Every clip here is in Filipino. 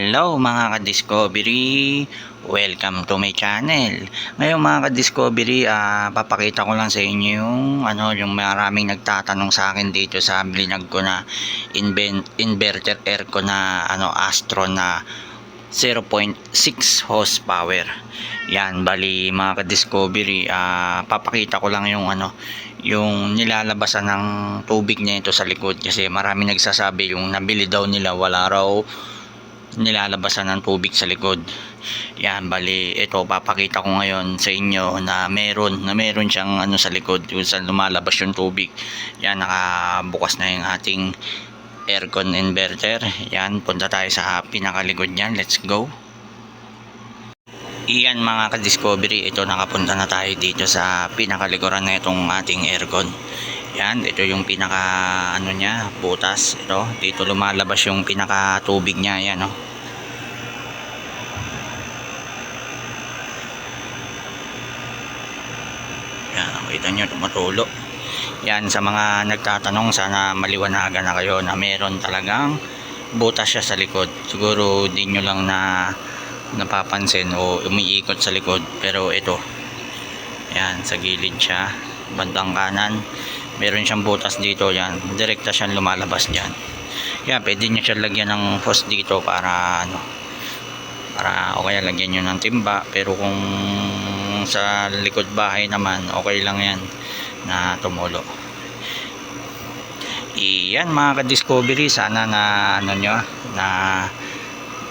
Hello mga ka-discovery! Welcome to my channel. Ngayon mga ka-discovery, ah, papakita ko lang sa inyo yung, ano, yung maraming nagtatanong sa akin dito sa blinag ko na inverter aircon na ano, Astro na 0.6 horsepower. Yan, bali mga ka-discovery, ah, papakita ko lang yung ano, yung nilalabasan ng tubig niya ito sa likod kasi marami nagsasabi yung nabili daw nila wala raw nilalabasan ng tubig sa likod. Yan, bali, ito papakita ko ngayon sa inyo na meron, na meron siyang ano sa likod kung saan lumalabas yung tubig. Yan, nakabukas na yung ating aircon inverter. Yan, punta tayo sa pinakalikod niyan. Let's go. Iyan mga ka-discovery, ito nakapunta na tayo dito sa pinakalikuran na itong ating aircon. Yan, ito yung pinaka ano niya, butas. Ito, dito lumalabas yung pinaka tubig niya, yan oh. Yan, kita nyo, tumutulo. Yan, sa mga nagtatanong, sana maliwanagan na kayo na meron talagang butas siya sa likod. Siguro di nyo lang na napapansin o umiikot sa likod. Pero ito, yan, sa gilid siya, bandang kanan. Meron siyang butas dito, yan. Direkta siyang lumalabas dyan. Yan, pwede nyo siya lagyan ng hose dito para ano, para o kaya lagyan nyo ng timba pero kung sa likod bahay naman okay lang yan na tumulo iyan mga ka-discovery sana na ano nyo na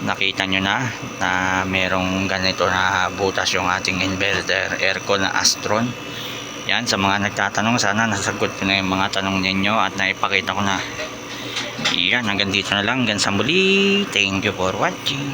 nakita nyo na na merong ganito na butas yung ating inverter aircon na Astron yan sa mga nagtatanong. Sana nasagot ko na yung mga tanong ninyo at naipakita ko na. Yan hanggang dito na lang. Hanggang sa muli. Thank you for watching